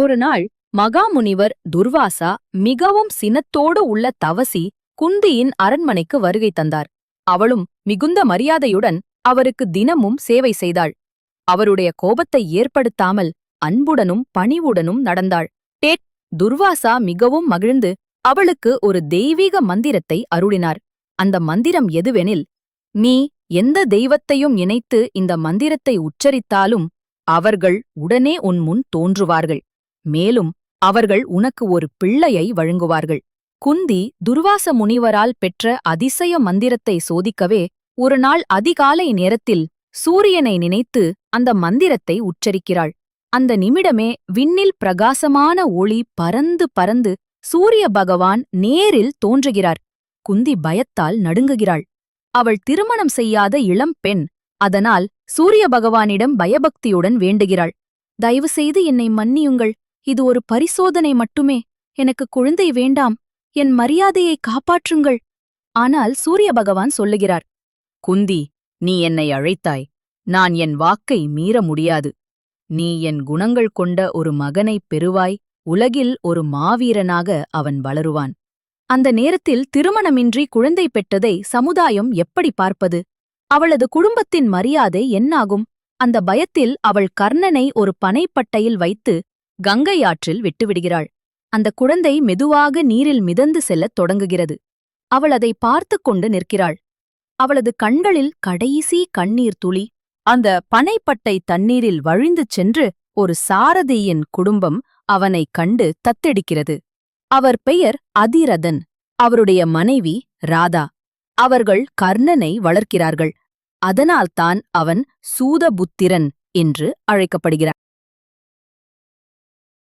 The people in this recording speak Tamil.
ஒரு நாள் மகாமுனிவர் துர்வாசா மிகவும் சினத்தோடு உள்ள தவசி குந்தியின் அரண்மனைக்கு வருகை தந்தார். அவளும் மிகுந்த மரியாதையுடன் அவருக்கு தினமும் சேவை செய்தாள். அவருடைய கோபத்தை ஏற்படுத்தாமல் அன்புடனும் பணிவுடனும் நடந்தாள். டேட் துர்வாசா மிகவும் மகிழ்ந்து அவளுக்கு ஒரு தெய்வீக மந்திரத்தை அருளினார். அந்த மந்திரம் எதுவெனில் நீ எந்த தெய்வத்தையும் இணைத்து இந்த மந்திரத்தை உச்சரித்தாலும் அவர்கள் உடனே உன் முன் தோன்றுவார்கள். மேலும் அவர்கள் உனக்கு ஒரு பிள்ளையை வழங்குவார்கள். குந்தி துர்வாச முனிவரால் பெற்ற அதிசய மந்திரத்தை சோதிக்கவே ஒரு நாள் அதிகாலை நேரத்தில் சூரியனை நினைத்து அந்த மந்திரத்தை உச்சரிக்கிறாள். அந்த நிமிடமே விண்ணில் பிரகாசமான ஒளி பறந்து பறந்து சூரிய பகவான் நேரில் தோன்றுகிறார். குந்தி பயத்தால் நடுங்குகிறாள். அவள் திருமணம் செய்யாத இளம் பெண் அதனால் சூரிய பகவானிடம் பயபக்தியுடன் வேண்டுகிறாள். தயவு செய்து என்னை மன்னியுங்கள். இது ஒரு பரிசோதனை மட்டுமே. எனக்கு குழந்தை வேண்டாம். என் மரியாதையை காப்பாற்றுங்கள். ஆனால் சூரிய பகவான் சொல்லுகிறார் குந்தி நீ என்னை அழைத்தாய். நான் என் வாக்கை மீற முடியாது. நீ என் குணங்கள் கொண்ட ஒரு மகனைப் பெறுவாய். உலகில் ஒரு மாவீரனாக அவன் வளருவான். அந்த நேரத்தில் திருமணமின்றி குழந்தை பெற்றதை சமுதாயம் எப்படி பார்ப்பது? அவளது குடும்பத்தின் மரியாதை என்னாகும்? அந்த பயத்தில் அவள் கர்ணனை ஒரு பனைப்பட்டையில் வைத்து கங்கை ஆற்றில் விட்டுவிடுகிறாள். அந்த குழந்தை மெதுவாக நீரில் மிதந்து செல்லத் தொடங்குகிறது. அவள் அதை பார்த்துக் கொண்டு நிற்கிறாள். அவளது கண்களில் கடைசி கண்ணீர் துளி. அந்த பனைப்பட்டை தண்ணீரில் வழிந்து சென்று ஒரு சாரதியின் குடும்பம் அவனைக் கண்டு தத்தெடுக்கிறது. அவர் பெயர் அதிரதன். அவருடைய மனைவி ராதா. அவர்கள் கர்ணனை வளர்க்கிறார்கள். அதனால்தான் அவன் சூதபுத்திரன் என்று அழைக்கப்படுகிறான்